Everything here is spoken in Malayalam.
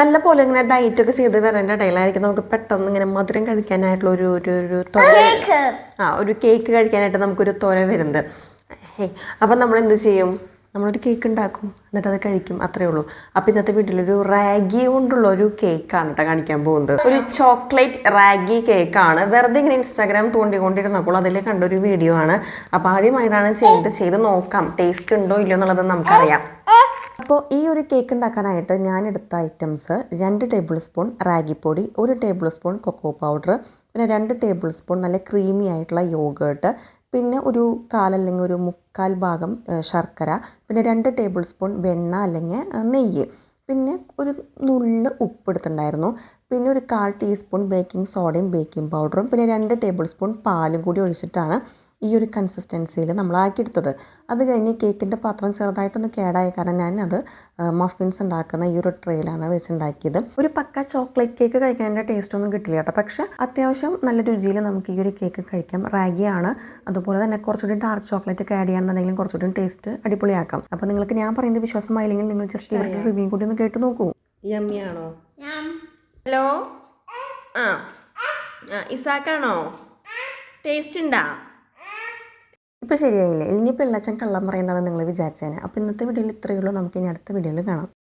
നല്ല പോലെ ഇങ്ങനെ ഡയറ്റ് ഒക്കെ ചെയ്ത് വരേണ്ട ഇടയിലായിരിക്കും നമുക്ക് പെട്ടെന്ന് ഇങ്ങനെ മധുരം കഴിക്കാനായിട്ടുള്ള ഒരു ഒരു ഒരു ആ ഒരു കേക്ക് കഴിക്കാനായിട്ട് നമുക്കൊരു തോര വരുന്നത്. ഹേയ് അപ്പം നമ്മൾ എന്ത് ചെയ്യും? നമ്മളൊരു കേക്ക് ഉണ്ടാക്കും എന്നിട്ട് അത് കഴിക്കും അത്രേ ഉള്ളൂ. അപ്പം ഇന്നത്തെ വീട്ടിലൊരു റാഗി കൊണ്ടുള്ള ഒരു കേക്കാണ് കേട്ടോ കാണിക്കാൻ പോകുന്നത്. ഒരു ചോക്ലേറ്റ് റാഗി കേക്കാണ് വെറുതെ ഇങ്ങനെ ഇൻസ്റ്റാഗ്രാം തോണ്ടിക്കൊണ്ടിരുന്നപ്പോൾ അതിൽ കണ്ടൊരു വീഡിയോ ആണ്. അപ്പോൾ ആദ്യമായിട്ടാണ് ചെയ്ത് ചെയ്ത് നോക്കാം. ടേസ്റ്റ് ഉണ്ടോ ഇല്ലയോ എന്നുള്ളത് നമുക്കറിയാം. അപ്പോൾ ഈ ഒരു കേക്ക് ഉണ്ടാക്കാനായിട്ട് ഞാൻ എടുത്ത ഐറ്റംസ് രണ്ട് ടേബിൾ സ്പൂൺ റാഗിപ്പൊടി ഒരു ടേബിൾ സ്പൂൺ കൊക്കോ പൗഡർ പിന്നെ രണ്ട് ടേബിൾ സ്പൂൺ നല്ല ക്രീമി ആയിട്ടുള്ള യോഗേർട്ട് പിന്നെ ഒരു കാൽ അല്ലെങ്കിൽ ഒരു മുക്കാൽ ഭാഗം ശർക്കര പിന്നെ രണ്ട് ടേബിൾ സ്പൂൺ വെണ്ണ അല്ലെങ്കിൽ നെയ്യ് പിന്നെ ഒരു നുള്ള് ഉപ്പ് എടുത്തിട്ടുണ്ടായിരുന്നു പിന്നെ ഒരു കാൽ ടീസ്പൂൺ ബേക്കിംഗ് സോഡയും ബേക്കിംഗ് പൗഡറും പിന്നെ രണ്ട് ടേബിൾ സ്പൂൺ പാലും കൂടി ഒഴിച്ചിട്ടാണ് ഈ ഒരു കൺസിസ്റ്റൻസിയിൽ നമ്മൾ ആക്കിയെടുത്തത് അത് കഴിഞ്ഞ് കേക്കിന്റെ പാത്രം ചെറുതായിട്ടൊന്ന് കേടായ കാരണം ഞാൻ അത് മഫിൻസ് ഉണ്ടാക്കുന്ന ഈ ഒരു ട്രെയിലാണ് വെച്ചുണ്ടാക്കിയത്. ഒരു പക്ക ചോക്ലേറ്റ് കേക്ക് കഴിക്കാന്റെ ടേസ്റ്റ് ഒന്നും കിട്ടില്ല കേട്ടോ. പക്ഷേ അത്യാവശ്യം നല്ല രുചിയിൽ നമുക്ക് ഈ ഒരു കേക്ക് കഴിക്കാം. റാഗിയാണ്. അതുപോലെ തന്നെ കുറച്ചുകൂടി ഡാർക്ക് ചോക്ലേറ്റ് ഒക്കെ ആഡ് ചെയ്യുകയാണെന്നുണ്ടെങ്കിലും കുറച്ചുകൂടി ടേസ്റ്റ് അടിപൊളിയാക്കാം. അപ്പോൾ നിങ്ങൾക്ക് ഞാൻ പറയുന്നത് വിശ്വാസമായില്ലെങ്കിൽ നിങ്ങൾ ജസ്റ്റ് ഇവരുടെ റിവ്യൂ കൂടി ഒന്ന് കേട്ട് നോക്കൂ. യമ്മിയാണോ? ഹലോ? ആ. ആ ഇസാക്കാണോ? ടേസ്റ്റ് ഉണ്ടാ? ഇപ്പം ശരിയായില്ലേ? ഇനിയിപ്പോൾ പിള്ളച്ചൻ കള്ളം പറയുന്നതാണ് നിങ്ങൾ വിചാരിച്ചേനെ. അപ്പോൾ ഇന്നത്തെ വീഡിയോയിൽ ഇത്രയേ ഉള്ളൂ. നമുക്ക് ഇനി അടുത്ത വീഡിയോയിൽ കാണാം.